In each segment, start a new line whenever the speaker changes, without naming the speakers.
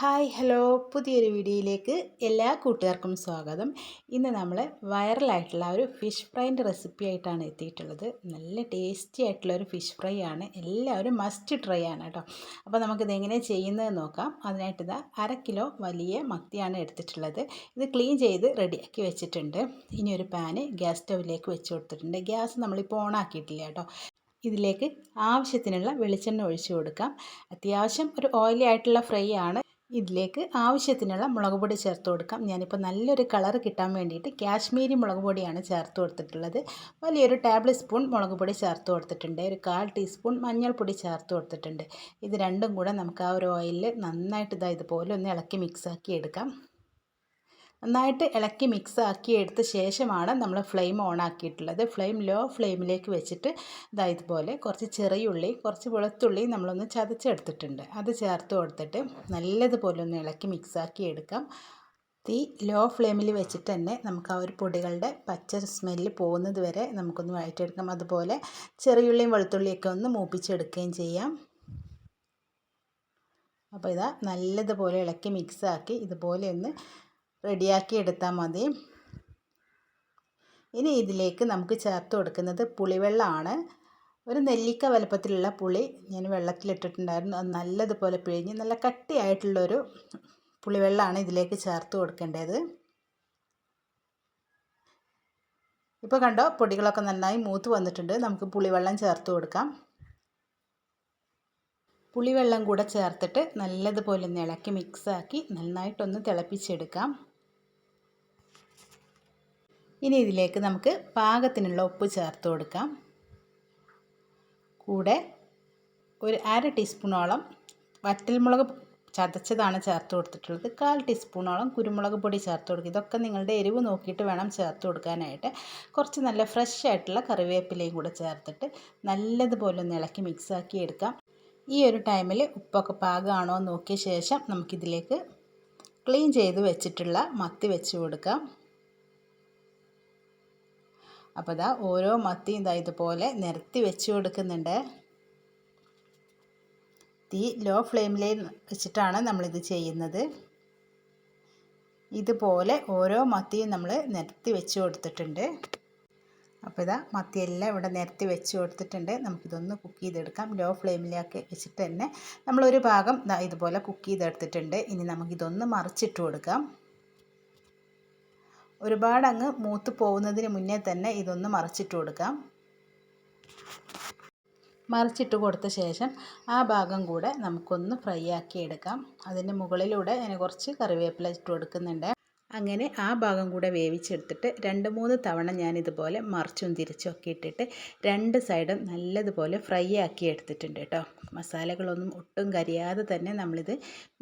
Hi hello. പുതിയൊരു വീഡിയോയിലേക്ക് എല്ലാ കൂട്ടുകാർക്കും സ്വാഗതം. ഇന്ന് നമ്മൾ വൈറലായിട്ടുള്ള ഒരു ഫിഷ് ഫ്രൈന്റെ റെസിപ്പി ആയിട്ടാണ് എത്തിയിട്ടുള്ളത്. നല്ല ടേസ്റ്റി ആയിട്ടുള്ള ഒരു ഫിഷ് ഫ്രൈ ആണ്. എല്ലാവരും മസ്റ്റ് ട്രൈ ആണ് കേട്ടോ. അപ്പോൾ നമുക്കിത് എങ്ങനെ ചെയ്യുന്നത് നോക്കാം. അതിനായിട്ട് ഇതാ അര കിലോ വലിയ മത്തിയാണ് എടുത്തിട്ടുള്ളത്. ഇത് ക്ലീൻ ചെയ്ത് റെഡിയാക്കി വെച്ചിട്ടുണ്ട്. ഇനി ഒരു പാന് ഗ്യാസ് സ്റ്റൗവിലേക്ക് വെച്ച് കൊടുത്തിട്ടുണ്ട്. ഗ്യാസ് നമ്മളിപ്പോൾ ഓൺ ആക്കിയിട്ടില്ല കേട്ടോ. ഇതിലേക്ക് ആവശ്യത്തിനുള്ള വെളിച്ചെണ്ണ ഒഴിച്ചു കൊടുക്കാം. അത്യാവശ്യം ഒരു ഓയിലി ആയിട്ടുള്ള ഫ്രൈ ആണ്. ഇതിലേക്ക് ആവശ്യത്തിനുള്ള മുളക് പൊടി ചേർത്ത് കൊടുക്കാം. ഞാനിപ്പോൾ നല്ലൊരു കളർ കിട്ടാൻ വേണ്ടിയിട്ട് കാശ്മീരി മുളക് പൊടിയാണ് ചേർത്ത് കൊടുത്തിട്ടുള്ളത്. വലിയൊരു ടേബിൾ സ്പൂൺ മുളക് പൊടി ചേർത്ത് കൊടുത്തിട്ടുണ്ട്. ഒരു കാൽ ടീസ്പൂൺ മഞ്ഞൾപ്പൊടി ചേർത്ത് കൊടുത്തിട്ടുണ്ട്. ഇത് രണ്ടും കൂടെ നമുക്ക് ആ ഒരു ഓയിലിൽ നന്നായിട്ട് ഇതാ ഇതുപോലെ ഒന്ന് ഇളക്കി മിക്സാക്കി എടുക്കാം. നന്നായിട്ട് ഇളക്കി മിക്സ് ആക്കി എടുത്ത ശേഷമാണ് നമ്മൾ ഫ്ലെയിം ഓൺ ആക്കിയിട്ടുള്ളത്. ഫ്ലെയിം ലോ ഫ്ലെയിമിലേക്ക് വെച്ചിട്ട് ഇതാ ഇതുപോലെ കുറച്ച് ചെറിയുള്ളി കുറച്ച് വെളുത്തുള്ളി നമ്മളൊന്ന് ചതച്ചെടുത്തിട്ടുണ്ട്. അത് ചേർത്ത് കൊടുത്തിട്ട് നല്ലതുപോലെ ഒന്ന് ഇളക്കി മിക്സ് ആക്കി എടുക്കാം. തീ ലോ ഫ്ലെയിമിൽ വെച്ചിട്ട് തന്നെ നമുക്ക് ആ ഒരു പൊടികളുടെ പച്ച സ്മെല്ല് പോകുന്നത് വരെ നമുക്കൊന്ന് വഴറ്റിയെടുക്കാം. അതുപോലെ ചെറിയുള്ളിയും വെളുത്തുള്ളിയൊക്കെ ഒന്ന് മൂപ്പിച്ചെടുക്കുകയും ചെയ്യാം. അപ്പോൾ ഇതാ നല്ലതുപോലെ ഇളക്കി മിക്സാക്കി ഇതുപോലെ ഒന്ന് റെഡിയാക്കി എടുത്താൽ മതി. ഇനി ഇതിലേക്ക് നമുക്ക് ചേർത്ത് കൊടുക്കുന്നത് പുളിവെള്ളമാണ്. ഒരു നെല്ലിക്ക വലുപ്പത്തിലുള്ള പുളി ഞാൻ വെള്ളത്തിലിട്ടിട്ടുണ്ടായിരുന്നു. അത് നല്ലതുപോലെ പിഴിഞ്ഞ് നല്ല കട്ടിയായിട്ടുള്ളൊരു പുളിവെള്ളമാണ് ഇതിലേക്ക് ചേർത്ത് കൊടുക്കേണ്ടത്. ഇപ്പോൾ കണ്ടോ പൊടികളൊക്കെ നന്നായി മൂത്ത് വന്നിട്ടുണ്ട്. നമുക്ക് പുളിവെള്ളം ചേർത്ത് കൊടുക്കാം. പുളിവെള്ളം കൂടെ ചേർത്തിട്ട് നല്ലതുപോലെ ഇളക്കി മിക്സാക്കി നന്നായിട്ടൊന്ന് തിളപ്പിച്ചെടുക്കാം. ഇനി ഇതിലേക്ക് നമുക്ക് പാകത്തിനുള്ള ഉപ്പ് ചേർത്ത് കൊടുക്കാം. കൂടെ ഒരു അര ടീസ്പൂണോളം വറ്റൽമുളക് ചതച്ചതാണ് ചേർത്ത് കൊടുത്തിട്ടുള്ളത്. കാൽ ടീസ്പൂണോളം കുരുമുളക് പൊടി ചേർത്ത് കൊടുക്കുക. ഇതൊക്കെ നിങ്ങളുടെ എരിവ് നോക്കിയിട്ട് വേണം ചേർത്ത് കൊടുക്കാനായിട്ട്. കുറച്ച് നല്ല ഫ്രഷ് ആയിട്ടുള്ള കറിവേപ്പിലയും കൂടെ ചേർത്തിട്ട് നല്ലതുപോലെ ഒന്ന് ഇളക്കി മിക്സാക്കി എടുക്കാം. ഈ ഒരു ടൈമിൽ ഉപ്പൊക്കെ പാകമാണോ എന്ന് നോക്കിയ ശേഷം നമുക്കിതിലേക്ക് ക്ലീൻ ചെയ്ത് വെച്ചിട്ടുള്ള മത്തി വെച്ച് കൊടുക്കാം. അപ്പോൾ ഇതാ ഓരോ മത്തിയും ഇതാ ഇതുപോലെ നിരത്തി വെച്ച് കൊടുക്കുന്നുണ്ട്. തീ ലോ ഫ്ലെയിമിൽ വെച്ചിട്ടാണ് നമ്മളിത് ചെയ്യുന്നത്. ഇതുപോലെ ഓരോ മത്തിയും നമ്മൾ നിരത്തി വെച്ച് കൊടുത്തിട്ടുണ്ട്. അപ്പോൾ ഇതാ മത്തിയെല്ലാം ഇവിടെ നിരത്തി വെച്ച് കൊടുത്തിട്ടുണ്ട്. നമുക്കിതൊന്ന് കുക്ക് ചെയ്തെടുക്കാം. ലോ ഫ്ലെയിമിലേക്ക് വെച്ചിട്ട് തന്നെ നമ്മളൊരു ഭാഗം ഇതുപോലെ കുക്ക് ചെയ്തെടുത്തിട്ടുണ്ട്. ഇനി നമുക്കിതൊന്ന് മറിച്ചിട്ട് കൊടുക്കാം. ഒരുപാട് അങ്ങ് മൂത്ത് പോകുന്നതിന് മുന്നേ തന്നെ ഇതൊന്ന് മറിച്ചിട്ട് കൊടുക്കാം. മറിച്ചിട്ട് കൊടുത്ത ശേഷം ആ ഭാഗം കൂടെ നമുക്കൊന്ന് ഫ്രൈ ആക്കി എടുക്കാം. അതിന്റെ മുകളിലൂടെ ഞാൻ കുറച്ച് കറിവേപ്പില ഇട്ട് കൊടുക്കുന്നുണ്ട്. അങ്ങനെ ആ ഭാഗം കൂടെ വേവിച്ചെടുത്തിട്ട് രണ്ട് മൂന്ന് തവണ ഞാനിതുപോലെ മറിച്ചും തിരിച്ചും ഒക്കെ ഇട്ടിട്ട് രണ്ട് സൈഡും നല്ലതുപോലെ ഫ്രൈ ആക്കി എടുത്തിട്ടുണ്ട് കേട്ടോ. മസാലകളൊന്നും ഒട്ടും കരിയാതെ തന്നെ നമ്മളിത്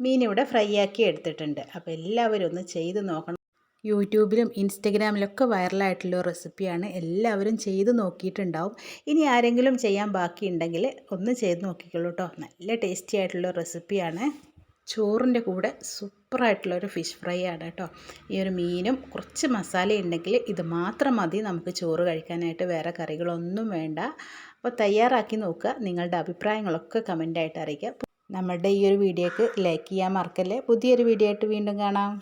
മീനിവിടെ ഫ്രൈ ആക്കി എടുത്തിട്ടുണ്ട്. അപ്പോൾ എല്ലാവരും ഒന്ന് ചെയ്ത് നോക്കണം. യൂട്യൂബിലും ഇൻസ്റ്റഗ്രാമിലൊക്കെ വൈറലായിട്ടുള്ള റെസിപ്പിയാണ് എല്ലാവരും ചെയ്ത് നോക്കിയിട്ടുണ്ടാവും. ഇനി ആരെങ്കിലും ചെയ്യാൻ ബാക്കിയുണ്ടെങ്കിൽ ഒന്ന് ചെയ്ത് നോക്കിക്കോളൂ കേട്ടോ. നല്ല ടേസ്റ്റി ആയിട്ടുള്ള റെസിപ്പിയാണ്. ചോറിന്റെ കൂടെ സൂപ്പറായിട്ടുള്ളൊരു ഫിഷ് ഫ്രൈ ആണ് കേട്ടോ. ഈ ഒരു മീനും കുറച്ച് മസാല ഉണ്ടെങ്കിൽ ഇത് മാത്രം മതി. നമുക്ക് ചോറ് കഴിക്കാനായിട്ട് വേറെ കറികളൊന്നും വേണ്ട. അപ്പോൾ തയ്യാറാക്കി നോക്കുക. നിങ്ങളുടെ അഭിപ്രായങ്ങളൊക്കെ കമന്റായിട്ട് അറിയിക്കുക. നമ്മളുടെ ഈ ഒരു വീഡിയോക്ക് ലൈക്ക് ചെയ്യാൻ മറക്കല്ലേ. പുതിയൊരു വീഡിയോ ആയിട്ട് വീണ്ടും കാണാം.